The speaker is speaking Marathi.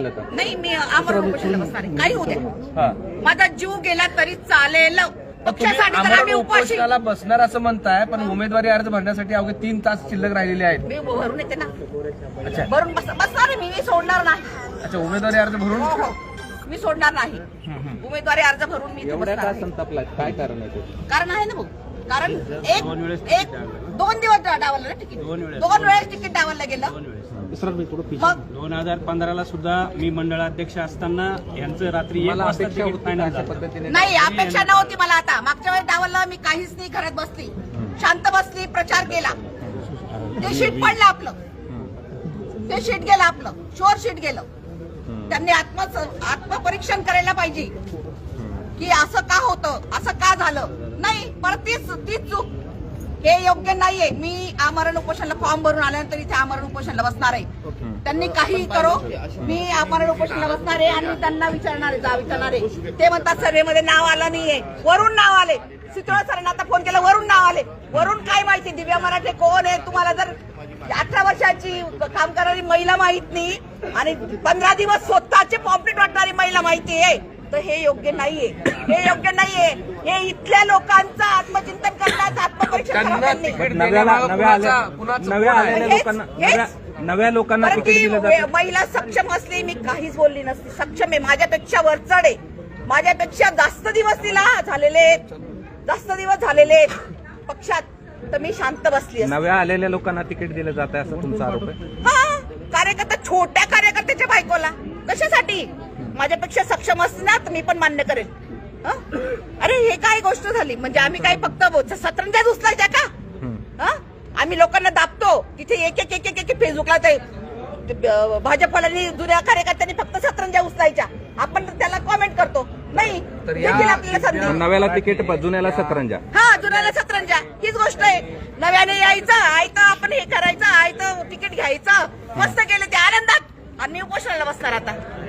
नाही मी आमरण उपोषणाला बसणार आहे. काही होते हा. माझा जीव गेला तरी चालेल. पक्षासाठी तर आम्हाला आम्ही उपाशी उपोषणाला बसणार असं म्हणताय पण उमेदवारी अर्ज भरण्यासाठी अवघे तीन तास शिल्लक राहिलेले आहेत. मी भरून येते ना. अच्छा. भरून बस बसणार आहे मी मी सोडणार नाही. अच्छा उमेदवारी अर्ज भरून? हो हो. मी सोडणार नाही. उमेदवारी अर्ज भरून मी इथे एवढ्या बसणार का आहे. संतापला काय कारण आहे ते? कारण आहे ना भाऊ. कारण एक एक दोन दिवस डावललं ना तिकीट दोन वेळेस. तिकीट डावललं गेलं. मग दोन हजार पंधराला सुद्धा मी मंडळाध्यक्ष असताना यांचं रात्री एक वाजता तिकीट झालं. नाही अपेक्षा नव्हती मला आता. मागच्या वेळेस डावलला मी काहीच नाही घरात बसली. शांत बसली प्रचार केला. ते शीट पडलं आपलं. ते शीट गेलं आपलं. शुअर शीट गेलं. त्यांनी आत्म आत्मपरीक्षण करायला पाहिजे. की असं का होतं? असं का झालं? परत तीच तीच चूक हे योग्य नाहीये. मी आमरण उपोषणाला फॉर्म भरून आल्यानंतर इथे आमरण उपोषणाला बसणार आहे. त्यांनी काही करो मी आमरण उपोषणाला बसणार आहे आणि त्यांना विचारणार आहे जा विचारणार आहे. ते म्हणतात सर्वेमध्ये नाव आलं नाहीये. वरून नाव आले. सितोळा सरांना आता फोन केला वरून नाव आले. वरून काय माहिती दिव्या मराठे कोण आहे? तुम्हाला जर अठरा वर्षाची काम करणारी महिला माहीत नाही आणि पंधरा दिवस स्वतःचे पॉम्प्लेट वाटणारी महिला माहिती आहे. तर हे योग्य नाहीये. हे योग्य नाहीये. हे इथल्या लोकांचं आत्मचिंतन करण्याचं आत्मपरीक्षण नव्या लोकांना महिला सक्षम असली मी काहीच बोलली नसती. सक्षम आहे माझ्यापेक्षा वरचढ आहे. माझ्यापेक्षा जास्त दिवस तिला झालेले जास्त दिवस झालेले पक्षात. तर मी शांत बसली असते. नव्या आलेल्या लोकांना तिकीट दिलं जात आहे असं तुमचा आरोप आहे? हा कार्यकर्ता छोट्या कार्यकर्त्याच्या बायकोला. कशासाठी? माझ्यापेक्षा सक्षम तर मी पण मान्य करेल? अरे हे काय गोष्ट झाली? म्हणजे आम्ही काय फक्त सतरंजाच उचलायच्या का? हं? आम्ही लोकांना दाबतो. तिथे एक एक एक एक एक फेसबुकला ते भाजपवाल्यांनी जुन्या कार्यकर्त्यांनी फक्त सतरंजा उचलायच्या. आपण तर त्याला कॉमेंट करतो. नाही. आपल्याला नव्याला तिकीट जुन्याला सतरंजा हा. जुन्याला सतरंजा हीच गोष्ट आहे. नव्याने यायचं आयतं आपण हे करायचं आयतं तिकीट घ्यायचं. मस्त केलं ते आनंदात. आणि उपोषणाला बसणार आता.